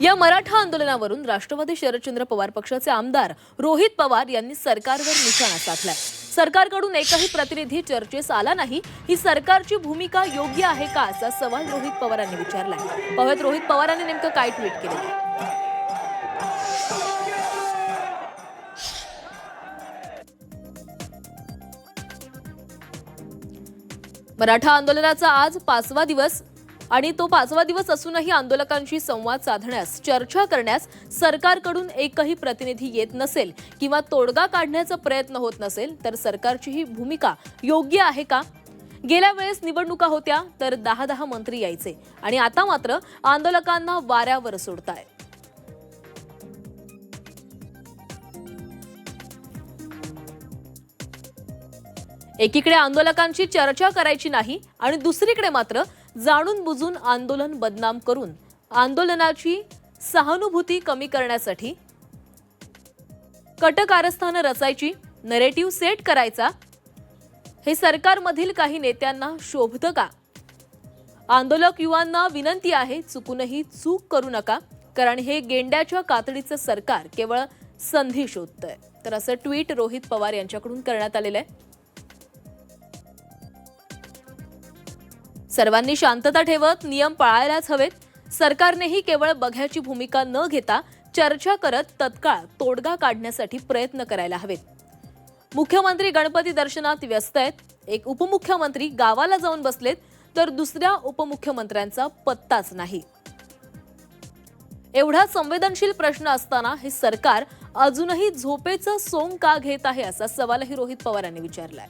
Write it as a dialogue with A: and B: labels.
A: या मराठा आंदोलनावरून राष्ट्रवादी शरदचंद्र पवार पक्षाचे आमदार रोहित पवार यांनी सरकारवर निशाणा साधलाय. सरकारकडून एकही प्रतिनिधी चर्चेस आला नाही. ही सरकारची भूमिका योग्य आहे का असा सवाल रोहित पवारांनी विचारलाय. पाहुयात रोहित पवारांनी नेमकं काय ट्विट केलं मराठा आंदोलनाचा आज पाचवा दिवस. आणि तो पाचवा दिवस असूनही आंदोलकांशी संवाद साधण्यास चर्चा करण्यास सरकारकडून एकही प्रतिनिधी येत नसेल किंवा तोडगा काढण्याचा प्रयत्न होत नसेल तर सरकारची ही भूमिका योग्य आहे का? गेल्या वेळेस निवडणुका होत्या तर दहा दहा मंत्री यायचे. आणि आता मात्र आंदोलकांना वाऱ्यावर सोडताय. एकीकडे आंदोलकांची चर्चा करायची नाही आणि दुसरीकडे मात्र जाणून बुजून आंदोलन बदनाम करून आंदोलनाची सहानुभूती कमी करण्यासाठी कटकारस्थानं रचायची नरेटिव्ह सेट करायचा हे सरकारमधील काही नेत्यांना शोभतं का? आंदोलक युवांना विनंती आहे चुकूनही चूक करू नका कारण हे गेंड्याच्या कातडीचं सरकार केवळ संधी शोधतंय. तर असं ट्विट रोहित पवार यांच्याकडून करण्यात आलेलं आहे. सर्वांनी शांतता ठेवत नियम पाळायलाच हवेत. सरकारनेही केवळ बघ्याची भूमिका न घेता चर्चा करत तत्काळ तोडगा काढण्यासाठी प्रयत्न करायला हवेत. मुख्यमंत्री गणपती दर्शनात व्यस्त आहेत. एक उपमुख्यमंत्री गावाला जाऊन बसलेत तर दुसऱ्या उपमुख्यमंत्र्यांचा पत्ताच नाही. एवढा संवेदनशील प्रश्न असताना हे सरकार अजूनही झोपेचं सोंग का घेत आहे असा सवालही रोहित पवार यांनी विचारलाय.